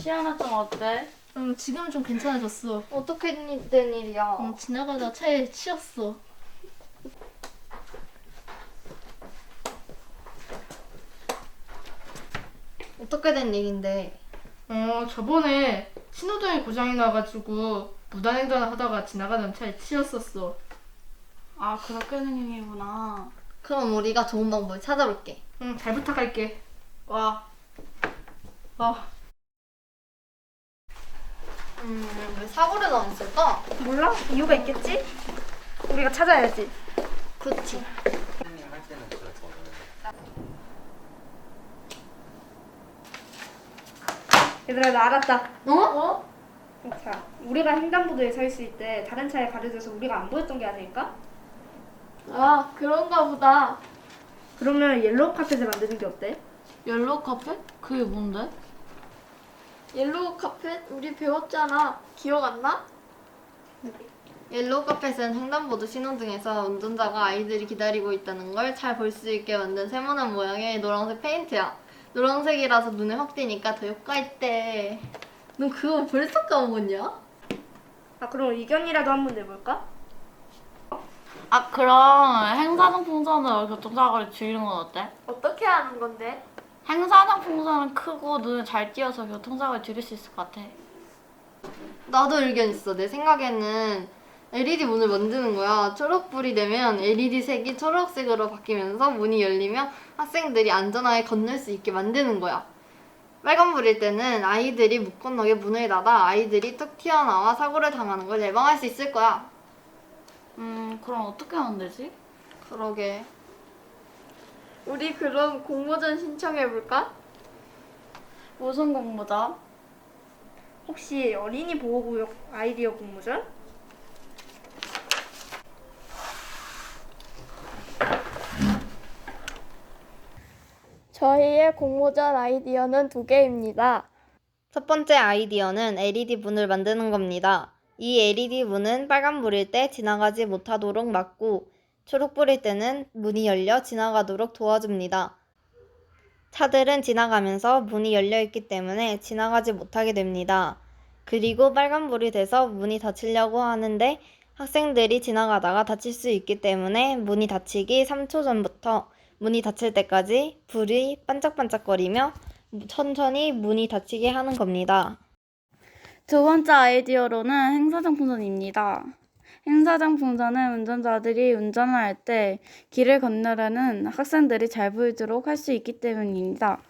시연아 좀 어때? 음, 지금은 좀 괜찮아졌어. 어떻게 된 일이야? 음, 지나가다 차에 치였어. 어떻게 된 일인데? 어, 저번에 신호등이 고장이 나가지고 무단횡단을 하다가 지나가던 차에 치였었어. 아 그렇게 된 일이구나. 그럼 우리가 좋은 방법을 찾아볼게. 응, 잘 부탁할게. 와. 아, 음, 왜 사고를 당했을까? 몰라? 이유가 있겠지? 우리가 찾아야지. 그치. 얘들아 나 알았다. 어? 자, 우리가 횡단보도에 서 있을 때 다른 차에 가려져서 우리가 안 보였던 게 아닐까? 아, 그런가 보다. 그러면 옐로우 카펫을 만드는 게 어때? 옐로우 카펫? 그게 뭔데? 옐로우 카펫? 우리 배웠잖아. 기억 안 나? 옐로우 카펫은 횡단보도 신호등에서 운전자가 아이들이 기다리고 있다는 걸 잘 볼 수 있게 만든 세모난 모양의 노란색 페인트야. 노란색이라서 눈에 확 띄니까 더 효과 있대. 넌 그거 벌써 까먹었냐? 아 그럼 의견이라도 한번 내볼까? 아 그럼 행사장 풍선으로 교통사고를 줄이는 건 어때? 어떻게 하는 건데? 행사장 풍선은 크고 눈에 잘 띄어서 교통사고를 줄일 수 있을 것 같아. 나도 의견 있어. 내 생각에는 LED 문을 만드는 거야. 초록불이 되면 LED 색이 초록색으로 바뀌면서 문이 열리면 학생들이 안전하게 건널 수 있게 만드는 거야. 빨간불일 때는 아이들이 못 건너게 문을 닫아 아이들이 툭 튀어나와 사고를 당하는 걸 예방할 수 있을 거야. 음 그럼 어떻게 하면 되지? 그러게. 우리 그럼 공모전 신청해볼까? 무슨 공모전? 혹시 어린이 보호구역 아이디어 공모전? 저희의 공모전 아이디어는 두 개입니다. 첫 번째 아이디어는 LED 문을 만드는 겁니다. 이 LED 문은 빨간불일 때 지나가지 못하도록 막고 초록 불일 때는 문이 열려 지나가도록 도와줍니다. 차들은 지나가면서 문이 열려 있기 때문에 지나가지 못하게 됩니다. 그리고 빨간불이 돼서 문이 닫히려고 하는데 학생들이 지나가다가 다칠 수 있기 때문에 문이 닫히기 3초 전부터 문이 닫힐 때까지 불이 반짝반짝거리며 천천히 문이 닫히게 하는 겁니다. 두 번째 아이디어로는 행사장 풍선입니다. 행사장 풍선은 운전자들이 운전을 할때 길을 건너려는 학생들이 잘 보이도록 할 수 있기 때문입니다.